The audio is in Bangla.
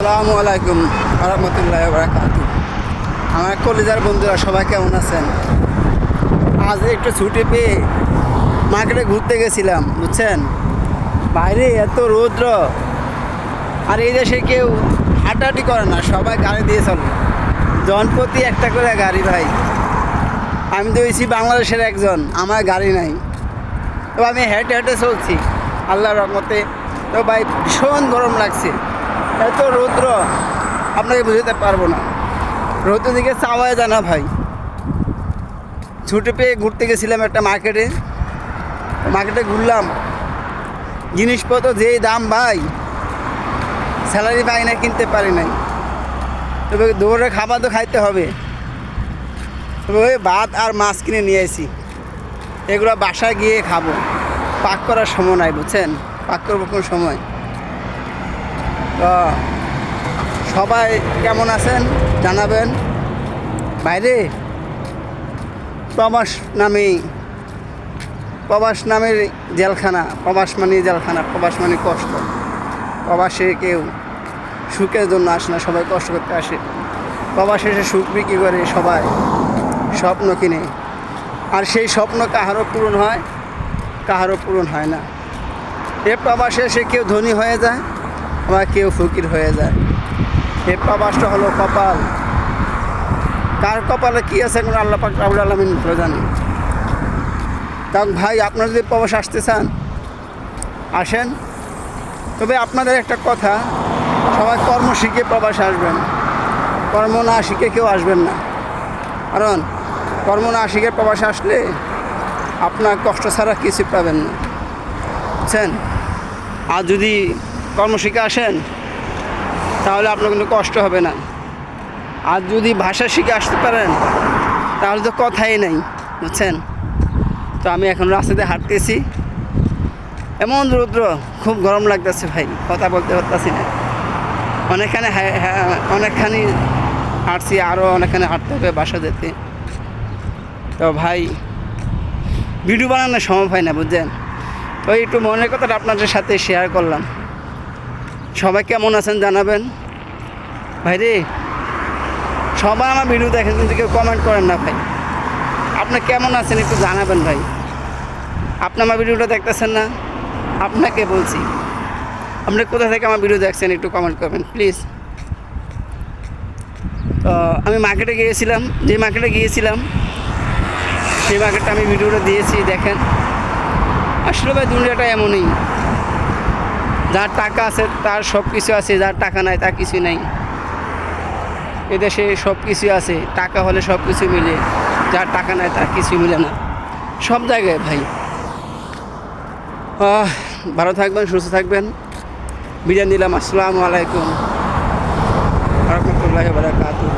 আসসালামু আলাইকুম রহমতুল্লাহ বারাকাত আমার কলেজার বন্ধুরা, সবাই কেমন আছেন? আজ একটু ছুটি পেয়ে মার্কেটে ঘুরতে গেছিলাম, বুঝছেন? বাইরে এত রৌদ্র, আর এই দেশে কেউ হাঁটাহাঁটি করে না, সবাই গাড়ি দিয়ে চলে। জনপ্রতি একটা করে গাড়ি, ভাই। আমি তো হয়েছি বাংলাদেশের একজন, আমার গাড়ি নাই। তো আমি হেঁটে হেঁটে চলছি, আল্লাহর রহমতে। তো ভাই, ভীষণ গরম লাগছে। এত রৌদ্র, আপনাকে বুঝতে পারব না। রৌদ্র দিকে চাওয়াই যায় না ভাই। ছুটি পেয়ে ঘুরতে গেছিলাম একটা মার্কেটে মার্কেটে ঘুরলাম। জিনিসপত্র যেই দাম ভাই স্যালারি পাই না কিনতে পারি নাই। তবে দৌড়ে খাবার তো খাইতে হবে। তবে ওই ভাত আর মাছ কিনে নিয়ে আসি এগুলো বাসায় গিয়ে খাব। পাক করার সময় নাই, বুঝছেন? পাক করব কোনো সময়? সবাই কেমন আছেন? জানাবেন। বাইরে? প্রবাস নামে, প্রবাস নামের জেলখানা, প্রবাস মানে জেলখানা, প্রবাস মানে কষ্ট। প্রবাসে কেউ সুখের জন্য আসে না, সবাই কষ্ট করতে আসে। প্রবাসে এসে সুখ বিক্রি করে সবাই স্বপ্ন কিনে। আর সেই স্বপ্ন কাহারও পূরণ হয়, কাহারও পূরণ হয় না। এ প্রবাসে এসে কেউ ধনী হয়ে যায় আবার কেউ ফকির হয়ে যায়। এ প্রবাসটা হলো কপাল। কার কপালে কী আছে এখন আল্লাহ পাক রাবুল আলমিন জানে কারণ ভাই, আপনারা যদি প্রবাস আসতে চান, আসেন। তবে আপনাদের একটা কথা, সবাই কর্ম শিখে প্রবাস আসবেন। কর্ম না শিখে কেউ আসবেন না। কারণ, কর্ম না শিখে প্রবাসে আসলে আপনার কষ্ট ছাড়া কিছু পাবেন না। বুঝছেন? আর যদি কর্ম শিখে আসেন, তাহলে আপনার কোনো কষ্ট হবে না। আর যদি ভাষা শিখে আসতে পারেন, তাহলে তো কথাই নেই, বুঝছেন? তো আমি এখন রাস্তাতে হাঁটতেছি। এমন রৌদ্র, খুব গরম লাগতেছে ভাই, কথা বলতে পারতেছি না। অনেকখানে হ্যাঁ হ্যাঁ অনেকখানি হাঁটছি আরও অনেকখানে হাঁটতে হবে বাসা যেতে। তো ভাই ভিডিও বানানোর সময় হয় না, বুঝছেন? তো একটু মনের কথাটা আপনাদের সাথে শেয়ার করলাম। সবাই কেমন আছেন জানাবেন? ভাই রে সবাই আমার ভিডিও দেখেন, কিন্তু কেউ কমেন্ট করেন না ভাই। আপনি কেমন আছেন একটু জানাবেন ভাই। আপনি আমার ভিডিওটা দেখতেছেন না? আপনাকে বলছি। আপনি কোথা থেকে আমার ভিডিও দেখছেন একটু কমেন্ট করবেন প্লিজ তো, আমি মার্কেটে গিয়েছিলাম, যে মার্কেটে গিয়েছিলাম, সেই মার্কেটটা আমি ভিডিওটা দিয়েছি, দেখেন। আসলে ভাই, দুনিয়াটা এমনই। যার টাকা আছে তার সব কিছু আছে, যার টাকা নাই তার কিছু নাই। এদেশে সব কিছু আছে, টাকা হলে সব কিছু মিলে, যার টাকা নাই তার কিছু মিলে না। সব জায়গায় ভাই। ভালো থাকবেন, সুস্থ থাকবেন। বিরিয়ানি দিলাম আসসালামু আলাইকুম। রহমতুল্লাহ বারাকাতুহ।